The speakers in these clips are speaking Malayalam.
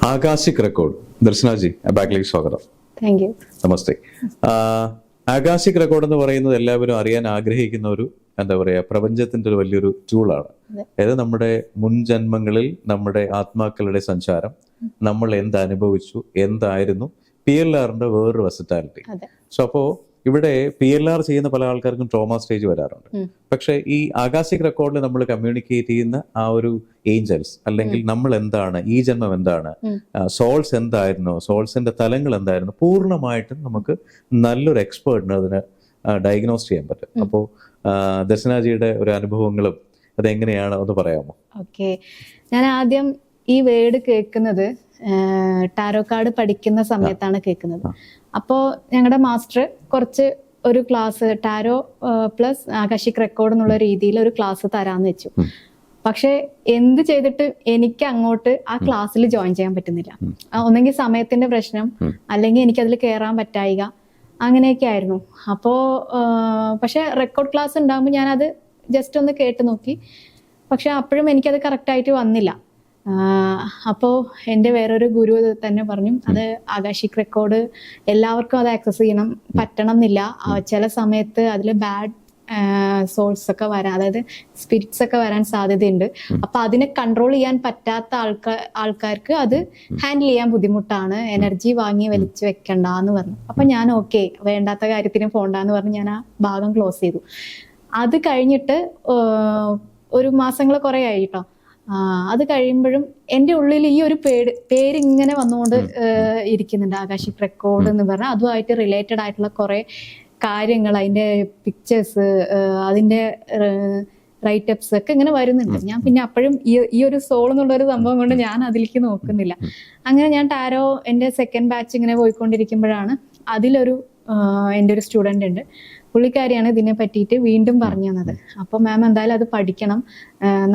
ആകാശിക് റെക്കോർഡ് ദർശനാജി ബാക്കിലേക്ക് സ്വാഗതം. താങ്ക് യു നമസ്തേ. ആകാശിക് റെക്കോർഡ് എന്ന് പറയുന്നത് എല്ലാവരും അറിയാൻ ആഗ്രഹിക്കുന്ന ഒരു എന്താ പറയാ പ്രപഞ്ചത്തിന്റെ ഒരു വലിയൊരു ടൂളാണ് അതെ. അതായത് നമ്മുടെ മുൻ ജന്മങ്ങളിൽ നമ്മുടെ ആത്മാക്കളുടെ സഞ്ചാരം നമ്മൾ എന്ത് അനുഭവിച്ചു എന്തായിരുന്നു പി എൽ ആറിന്റെ വേറൊരു വെസറ്റാലിറ്റി സോ അപ്പോ ഇവിടെ പി എൽ ആർ ചെയ്യുന്ന പല ആൾക്കാർക്കും ട്രോമ സ്റ്റേജ് വരാറുണ്ട്. പക്ഷെ ഈ ആകാശിക് റെക്കോർഡിൽ നമ്മൾ കമ്മ്യൂണിക്കേറ്റ് ചെയ്യുന്ന ആ ഒരു ഏഞ്ചൽസ് അല്ലെങ്കിൽ നമ്മൾ എന്താണ് ഈ ജന്മം എന്താണ് സോൾസ് എന്തായിരുന്നു സോൾസിന്റെ തലങ്ങൾ എന്തായിരുന്നു പൂർണമായിട്ടും നമുക്ക് നല്ലൊരു എക്സ്പേർട്ടിന് അതിന് ഡയഗ്നോസ് ചെയ്യാൻ പറ്റും. അപ്പോൾ ദർശനാജിയുടെ ഒരു അനുഭവങ്ങളും അതെങ്ങനെയാണ് ഒന്ന് പറയാമോ? ഓക്കെ. ഞാൻ ആദ്യം ഈ വേർഡ് കേൾക്കുന്നത് ടാരോ കാർഡ് പഠിക്കുന്ന സമയത്താണ് കേൾക്കുന്നത്. അപ്പോൾ ഞങ്ങളുടെ മാസ്റ്റർ കുറച്ച് ഒരു class tarot plus akashic record എന്നുള്ള രീതിയിൽ ഒരു ക്ലാസ് തരാന്ന് വെച്ചു. പക്ഷെ എന്ത് ചെയ്തിട്ട് എനിക്ക് അങ്ങോട്ട് ആ ക്ലാസ്സിൽ ജോയിൻ ചെയ്യാൻ പറ്റുന്നില്ല. ഒന്നെങ്കിൽ സമയത്തിന്റെ പ്രശ്നം അല്ലെങ്കിൽ എനിക്ക് അതിൽ കയറാൻ പറ്റായിക അങ്ങനെയൊക്കെ ആയിരുന്നു. അപ്പോ പക്ഷെ റെക്കോർഡ് ക്ലാസ് ഉണ്ടാകുമ്പോൾ ഞാനത് ജസ്റ്റ് ഒന്ന് കേട്ട് നോക്കി. പക്ഷെ അപ്പോഴും എനിക്കത് കറക്റ്റായിട്ട് വന്നില്ല. അപ്പോൾ എന്റെ വേറൊരു ഗുരു തന്നെ പറഞ്ഞു. അത് ആകാശിക് റെക്കോർഡ് എല്ലാവർക്കും അത് ആക്സസ് ചെയ്യണം. പറ്റണം എന്നില്ല ചില സമയത്ത് അതിൽ ബാഡ് സോൾസ് ഒക്കെ വരാൻ അതായത് സ്പിരിറ്റ്സ് ഒക്കെ വരാൻ സാധ്യതയുണ്ട്. അപ്പൊ അതിനെ കൺട്രോൾ ചെയ്യാൻ പറ്റാത്ത ആൾക്കാർ ആൾക്കാർക്ക് അത് ഹാൻഡിൽ ചെയ്യാൻ ബുദ്ധിമുട്ടാണ്. എനർജി വാങ്ങി വലിച്ചു വെക്കണ്ട എന്ന് പറഞ്ഞു. അപ്പൊ ഞാൻ ഓക്കെ വേണ്ടാത്ത കാര്യത്തിന് പോണ്ടെന്ന് പറഞ്ഞ് ഞാൻ ആ ഭാഗം ക്ലോസ് ചെയ്തു. അത് കഴിഞ്ഞിട്ട് ഒരു മാസങ്ങൾ കുറെ ആയിട്ടോ അത് കഴിയുമ്പോഴും എന്റെ ഉള്ളിൽ ഈ ഒരു പേര് പേരിങ്ങനെ വന്നുകൊണ്ട് ഇരിക്കുന്നുണ്ട് ആകാശിക് റെക്കോർഡ് എന്ന് പറഞ്ഞാൽ അതുമായിട്ട് റിലേറ്റഡ് ആയിട്ടുള്ള കുറേ കാര്യങ്ങൾ അതിന്റെ പിക്ചേഴ്സ് അതിന്റെ റൈറ്റപ്സ് ഒക്കെ ഇങ്ങനെ വരുന്നുണ്ട്. ഞാൻ പിന്നെ അപ്പോഴും ഈ ഈ ഒരു സോൾ എന്നുള്ള ഒരു സംഭവം കൊണ്ട് ഞാൻ അതിലേക്ക് നോക്കുന്നില്ല. അങ്ങനെ ഞാൻ ടാരോ എന്റെ സെക്കൻഡ് ബാച്ച് ഇങ്ങനെ പോയിക്കൊണ്ടിരിക്കുമ്പോഴാണ് അതിലൊരു എന്റെ ഒരു സ്റ്റുഡന്റ് ഉണ്ട്. പുള്ളിക്കാരിയാണ് ഇതിനെ പറ്റിയിട്ട് വീണ്ടും പറഞ്ഞു തന്നത്. അപ്പൊ മാം എന്തായാലും അത് പഠിക്കണം.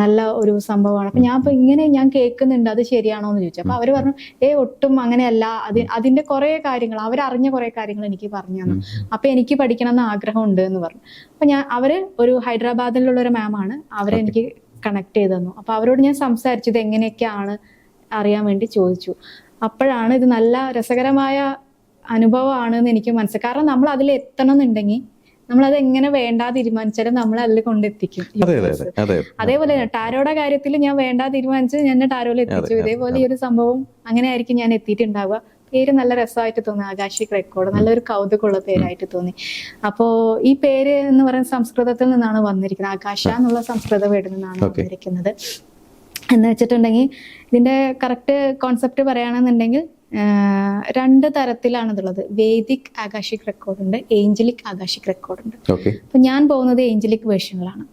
നല്ല ഒരു സംഭവമാണ്. അപ്പൊ ഞാൻ ഇപ്പൊ ഇങ്ങനെ ഞാൻ കേൾക്കുന്നുണ്ട് അത് ശരിയാണോ എന്ന് ചോദിച്ചു. അപ്പൊ അവർ പറഞ്ഞു ഏ ഒട്ടും അങ്ങനെയല്ല. അത് അതിന്റെ കുറെ കാര്യങ്ങൾ അവരറിഞ്ഞ കുറെ കാര്യങ്ങൾ എനിക്ക് പറഞ്ഞു തന്നു. അപ്പൊ എനിക്ക് പഠിക്കണം എന്ന് ആഗ്രഹമുണ്ട് എന്ന് പറഞ്ഞു. അപ്പൊ ഞാൻ അവർ ഒരു ഹൈദരാബാദിലുള്ള ഒരു മാമാണ് അവരെ എനിക്ക് കണക്ട് ചെയ്തു തന്നു. അപ്പൊ അവരോട് ഞാൻ സംസാരിച്ചത് എങ്ങനെയൊക്കെയാണ്? അറിയാൻ വേണ്ടി ചോദിച്ചു. അപ്പോഴാണ് ഇത് നല്ല രസകരമായ അനുഭവമാണ് എന്ന് എനിക്ക് മനസ്സിലായി. കാരണം നമ്മൾ അതിൽ എത്തണം എന്നുണ്ടെങ്കിൽ നമ്മൾ അത് എങ്ങനെ വേണ്ടാ തീരുമാനിച്ചാലും നമ്മൾ അതിൽ കൊണ്ടെത്തിക്കും. അതെ അതെ അതെ അതെ. അതേപോലെ തന്നെ ടാരോയുടെ കാര്യത്തിൽ ഞാൻ വേണ്ടാ തീരുമാനിച്ച് ഞാൻ ടാരോയിൽ എത്തിച്ചു. ഇതേപോലെ ഈ ഒരു സംഭവം അങ്ങനെ ആയിരിക്കും ഞാൻ എത്തിയിട്ടുണ്ടാവുക. പേര് നല്ല രസമായിട്ട് തോന്നി ആകാശിക് റെക്കോർഡ് നല്ലൊരു കൗതുകമുള്ള പേരായിട്ട് തോന്നി. അപ്പോ ഈ പേര് എന്ന് പറയുന്ന സംസ്കൃതത്തിൽ നിന്നാണ് വന്നിരിക്കുന്നത്. ആകാശ എന്നുള്ള സംസ്കൃത വീടിൽ നിന്നാണ് വന്നിരിക്കുന്നത്. എന്ന് വെച്ചിട്ടുണ്ടെങ്കിൽ ഇതിന്റെ കറക്റ്റ് കോൺസെപ്റ്റ് പറയുകയാണെന്നുണ്ടെങ്കിൽ രണ്ട് തരത്തിലാണ് ഇതുള്ളത് വേദിക് ആകാശിക് റെക്കോർഡ് ഉണ്ട് ഏഞ്ചലിക് ആകാശിക് റെക്കോർഡ് ഉണ്ട്. ഓക്കെ അപ്പൊ ഞാൻ പോകുന്നത് ഏഞ്ചലിക് വേർഷനിലാണ്.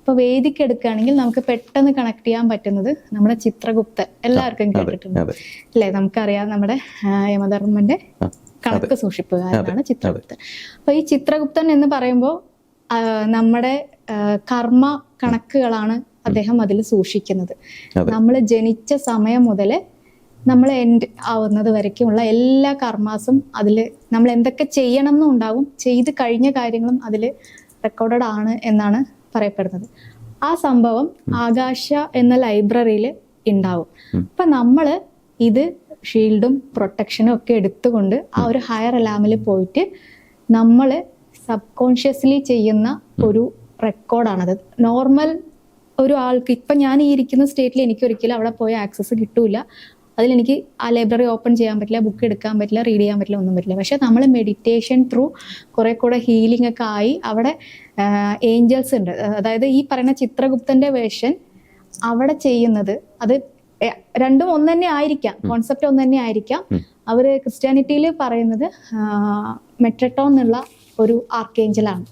അപ്പൊ വേദിക്ക് എടുക്കുകയാണെങ്കിൽ നമുക്ക് പെട്ടെന്ന് കണക്ട് ചെയ്യാൻ പറ്റുന്നത് നമ്മുടെ ചിത്രഗുപ്ത എല്ലാവർക്കും കേട്ടിട്ടുണ്ട്. അല്ലെ? നമുക്കറിയാം നമ്മുടെ യമധർമ്മന്റെ കണക്ക് സൂക്ഷിപ്പുകാരനാണ് ചിത്രഗുപ്തൻ. അപ്പൊ ഈ ചിത്രഗുപ്തൻ എന്ന് പറയുമ്പോൾ നമ്മുടെ കർമ്മ കണക്കുകളാണ് അദ്ദേഹം അതിൽ സൂക്ഷിക്കുന്നത്. നമ്മൾ ജനിച്ച സമയം മുതൽ നമ്മൾ എൻഡ് ആവുന്നത് വരയ്ക്കുമുള്ള എല്ലാ കർമാസും അതിൽ നമ്മൾ എന്തൊക്കെ ചെയ്യണം എന്നുണ്ടാവും ചെയ്ത് കഴിഞ്ഞ കാര്യങ്ങളും അതിൽ റെക്കോർഡഡ് ആണ് എന്നാണ് പറയപ്പെടുന്നത്. ആ സംഭവം ആകാശ എന്ന ലൈബ്രറിയിൽ ഉണ്ടാവും അപ്പം അപ്പൊ നമ്മൾ ഇത് ഷീൽഡും പ്രൊട്ടക്ഷനും ഒക്കെ എടുത്തുകൊണ്ട് ആ ഒരു ഹയർ അലാമിൽ പോയിട്ട് നമ്മൾ സബ് കോൺഷ്യസ്ലി ചെയ്യുന്ന ഒരു റെക്കോർഡാണത് നോർമൽ ഒരു ആൾക്ക് ഇപ്പം ഞാൻ ഈ ഇരിക്കുന്ന സ്റ്റേറ്റിൽ എനിക്ക് ഒരിക്കലും അവിടെ പോയി ആക്സസ് കിട്ടൂല. അതിലെനിക്ക് ആ ലൈബ്രറി ഓപ്പൺ ചെയ്യാൻ പറ്റില്ല ബുക്ക് എടുക്കാൻ പറ്റില്ല റീഡ് ചെയ്യാൻ പറ്റില്ല ഒന്നും പറ്റില്ല. പക്ഷെ നമ്മൾ മെഡിറ്റേഷൻ ത്രൂ കുറെ കൂടെ ഹീലിംഗ് ഒക്കെ ആയി അവിടെ ഏഞ്ചൽസ് ഉണ്ട്. അതായത് ഈ പറയുന്ന ചിത്രഗുപ്തന്റെ വേർഷൻ അവിടെ ചെയ്യുന്നത് അത് രണ്ടും ഒന്ന് തന്നെ ആയിരിക്കാം. കോൺസെപ്റ്റ് ഒന്ന് തന്നെ ആയിരിക്കാം. അവർ അവർ ക്രിസ്ത്യാനിറ്റിയിൽ പറയുന്നത് മെട്രട്ടോ എന്നുള്ള ഒരു ആർക്കേഞ്ചലാണ്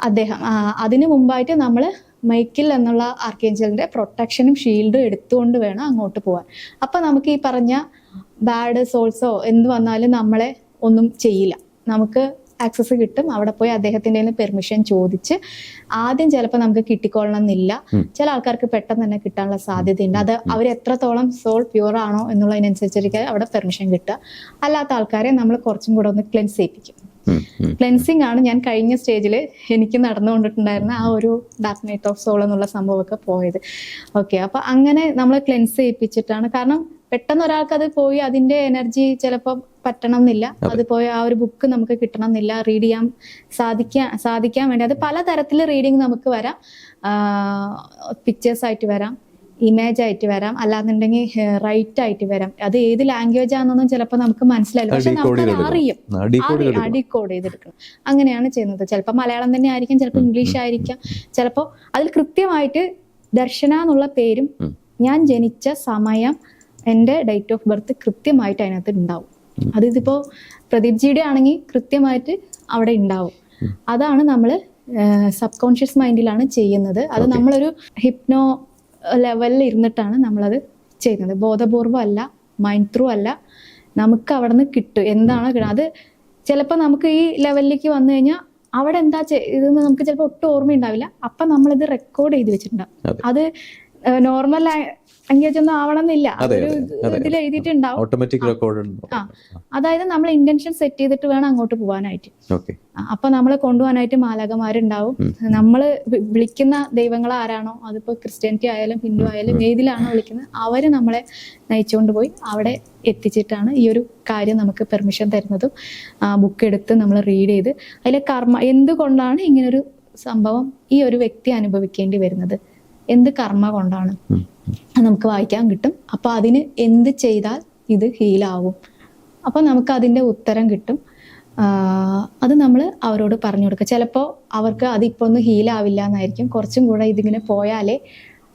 അദ്ദേഹം അതിനു മുമ്പായിട്ട് നമ്മൾ മൈക്കിൾ എന്നുള്ള ആർക്കേഞ്ചലിന്റെ പ്രൊട്ടക്ഷനും ഷീൽഡും എടുത്തുകൊണ്ട് വേണം അങ്ങോട്ട് പോകാൻ അപ്പൊ നമുക്ക് ഈ പറഞ്ഞ ബാഡ് സോൾസോ എന്ത് വന്നാലും നമ്മളെ ഒന്നും ചെയ്യില്ല. നമുക്ക് ആക്സസ് കിട്ടും. അവിടെ പോയി അദ്ദേഹത്തിന്റെ പെർമിഷൻ ചോദിച്ച് ആദ്യം ചിലപ്പോൾ നമുക്ക് കിട്ടിക്കൊള്ളണം എന്നില്ല ചില ആൾക്കാർക്ക് പെട്ടെന്ന് തന്നെ കിട്ടാനുള്ള സാധ്യതയുണ്ട്. അത് അവർ എത്രത്തോളം സോൾ പ്യൂർ ആണോ എന്നുള്ളതിനനുസരിച്ചിരിക്കും അവിടെ പെർമിഷൻ കിട്ടുക. അല്ലാത്ത ആൾക്കാരെ നമ്മൾ കുറച്ചും കൂടെ ഒന്ന് ക്ലെൻസ് ചെയ്യിപ്പിക്കും. ക്ലെൻസിങ് ആണ് ഞാൻ കഴിഞ്ഞ സ്റ്റേജിൽ എനിക്ക് നടന്നുകൊണ്ടിട്ടുണ്ടായിരുന്ന ആ ഒരു ഡാർക്ക് നൈറ്റ് ഓഫ് സോൾ എന്നുള്ള സംഭവമൊക്കെ പോയത്. ഓക്കെ അപ്പൊ അങ്ങനെ നമ്മൾ ക്ലെൻസ് ചെയ്യിപ്പിച്ചിട്ടാണ്. കാരണം പെട്ടെന്ന് ഒരാൾക്ക് അത് പോയി അതിന്റെ എനർജി ചിലപ്പോൾ പറ്റണം എന്നില്ല അത് പോയി ആ ഒരു ബുക്ക് നമുക്ക് കിട്ടണം എന്നില്ല റീഡ് ചെയ്യാൻ സാധിക്കാൻ സാധിക്കാൻ വേണ്ടി. അത് പലതരത്തിൽ റീഡിങ് നമുക്ക് വരാം. പിക്ചേഴ്സ് ആയിട്ട് വരാം. ഇമേജ് ആയിട്ട് വരാം. അല്ലാന്നുണ്ടെങ്കിൽ റൈറ്റ് ആയിട്ട് വരാം. അത് ഏത് ലാംഗ്വേജ് ആണെന്നൊന്നും ചിലപ്പോൾ നമുക്ക് മനസ്സിലായില്ല പക്ഷെ നമുക്ക് അറിയും. അടിക്കോഡ് ചെയ്തെടുക്കണം അങ്ങനെയാണ് ചെയ്യുന്നത്. ചിലപ്പോൾ മലയാളം തന്നെ ആയിരിക്കും ചിലപ്പോൾ ഇംഗ്ലീഷ് ആയിരിക്കാം. ചിലപ്പോൾ അതിൽ കൃത്യമായിട്ട് ദർശന എന്നുള്ള പേരും ഞാൻ ജനിച്ച സമയം എന്റെ ഡേറ്റ് ഓഫ് ബർത്ത് കൃത്യമായിട്ട് അതിനകത്ത് ഉണ്ടാവും. അത് ഇതിപ്പോ പ്രദീപ് ജിയുടെ ആണെങ്കിൽ കൃത്യമായിട്ട് അവിടെ ഉണ്ടാവും. അതാണ് നമ്മൾ സബ് കോൺഷ്യസ് മൈൻഡിലാണ് ചെയ്യുന്നത്. അത്. നമ്മളൊരു ഹിപ്നോ ലെവലിൽ ഇരുന്നിട്ടാണ് നമ്മളത് ചെയ്യുന്നത്. ബോധപൂർവം അല്ല മൈൻഡ് ത്രൂ അല്ല. നമുക്ക് അവിടെ നിന്ന് കിട്ടും. എന്താണ് കിട്ടുക. അത് ചിലപ്പോൾ നമുക്ക് ഈ ലെവലിലേക്ക് വന്നു കഴിഞ്ഞാൽ അവിടെ എന്താ ചെയ്ത് നമുക്ക് ചിലപ്പോൾ ഒട്ടും ഓർമ്മയുണ്ടാവില്ല. അപ്പം നമ്മളിത് റെക്കോർഡ് ചെയ്ത് വെച്ചിട്ടുണ്ടാവും അതെ. നോർമൽ ലാംഗ്വേജ് ഒന്നും ആവണമെന്നില്ല. എന്നില്ല. ഇതിൽ എഴുതിയിട്ടുണ്ടാവും. Automatic record. അതായത് നമ്മൾ ഇന്റൻഷൻ സെറ്റ് ചെയ്തിട്ട് വേണം അങ്ങോട്ട് പോകാനായിട്ട് അപ്പൊ നമ്മളെ കൊണ്ടുപോകാനായിട്ട് മാലകമാരുണ്ടാവും. നമ്മൾ വിളിക്കുന്ന ദൈവങ്ങൾ ആരാണോ അതിപ്പോ ക്രിസ്ത്യാനിറ്റി ആയാലും ഹിന്ദു ആയാലും ഏതിലാണോ വിളിക്കുന്നത് അവർ നമ്മളെ നയിച്ചുകൊണ്ട് പോയി അവിടെ എത്തിച്ചിട്ടാണ് ഈ ഒരു കാര്യം നമുക്ക് പെർമിഷൻ തരുന്നതും ബുക്ക് എടുത്ത് നമ്മൾ റീഡ് ചെയ്ത് അതിലെ കർമ്മ എന്തുകൊണ്ടാണ് ഇങ്ങനൊരു സംഭവം ഈ ഒരു വ്യക്തി അനുഭവിക്കേണ്ടി വരുന്നത്? എന്ത് കർമ്മ കൊണ്ടാണ് നമുക്ക് വായിക്കാൻ കിട്ടും. അപ്പൊ അതിന് എന്ത് ചെയ്താൽ ഇത് ഹീലാവും. അപ്പൊ നമുക്ക് അതിന്റെ ഉത്തരം കിട്ടും. അത് നമ്മൾ അവരോട് പറഞ്ഞു കൊടുക്കുക. ചിലപ്പോൾ അവർക്ക് അതിപ്പോ ഒന്ന് ഹീലാവില്ല എന്നായിരിക്കും കുറച്ചും കൂടെ ഇതിങ്ങനെ പോയാലേ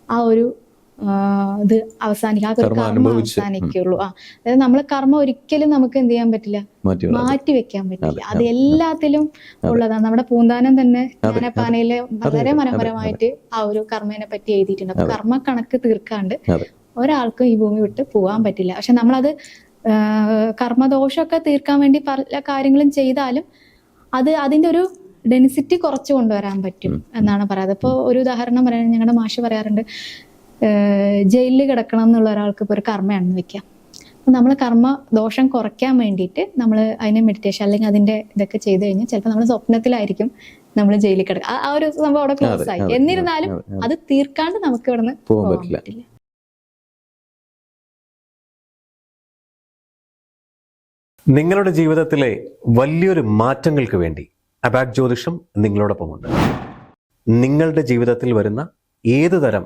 ആ ഒരു ഇത് അവസാനിക്കും. ആ ഒരു കർമ്മം അവസാനിക്കുള്ളൂ ആ അതായത് നമ്മളെ കർമ്മം ഒരിക്കലും നമുക്ക് എന്ത് ചെയ്യാൻ പറ്റില്ല. മാറ്റി വെക്കാൻ പറ്റില്ല. അതെ, എല്ലാത്തിലും ഉള്ളതാണ്. നമ്മുടെ പൂന്താനം തന്നെ ജ്ഞാനപ്പാനയിൽ വളരെ മനോഹരമായിട്ട് ആ ഒരു കർമ്മേനെ പറ്റി എഴുതിയിട്ടുണ്ട്. അപ്പൊ കർമ്മ കണക്ക് തീർക്കാണ്ട് ഒരാൾക്കും ഈ ഭൂമി വിട്ട് പോകാൻ പറ്റില്ല. പക്ഷെ നമ്മളത് കർമ്മദോഷമൊക്കെ തീർക്കാൻ വേണ്ടി പല കാര്യങ്ങളും ചെയ്താലും അത് അതിന്റെ ഒരു ഡെൻസിറ്റി കുറച്ച് കൊണ്ടുവരാൻ പറ്റും എന്നാണ് പറയാറ് ഇപ്പോൾ ഒരു ഉദാഹരണം പറയാൻ ഞങ്ങളുടെ മാഷ് പറയാറുണ്ട്. ജയിലിൽ കിടക്കണം എന്നുള്ള ഒരാൾക്ക് ഇപ്പോൾ ഒരു കർമ്മയാണെന്ന് വെക്കാം. നമ്മൾ കർമ്മ ദോഷം കുറയ്ക്കാൻ വേണ്ടിയിട്ട് നമ്മൾ അതിനെ മെഡിറ്റേഷൻ അല്ലെങ്കിൽ അതിന്റെ ഇതൊക്കെ ചെയ്തു കഴിഞ്ഞാൽ ചിലപ്പോൾ നമ്മൾ സ്വപ്നത്തിലായിരിക്കും നമ്മൾ ജയിലിൽ കിടക്കുക ആ- ഒരു സംഭവം അവിടെ ക്ലോസ് ആയി. എന്നിരുന്നാലും അതെ, തീർക്കാണ്ട് നമുക്ക് ഇവിടെ നിന്ന് പോകാൻ. പറ്റില്ല. നിങ്ങളുടെ ജീവിതത്തിലെ വലിയൊരു മാറ്റങ്ങൾക്ക് വേണ്ടി അബാക് ജ്യോതിഷം നിങ്ങളോടൊപ്പമുണ്ട്. നിങ്ങളുടെ ജീവിതത്തിൽ വരുന്ന ഏത് തരം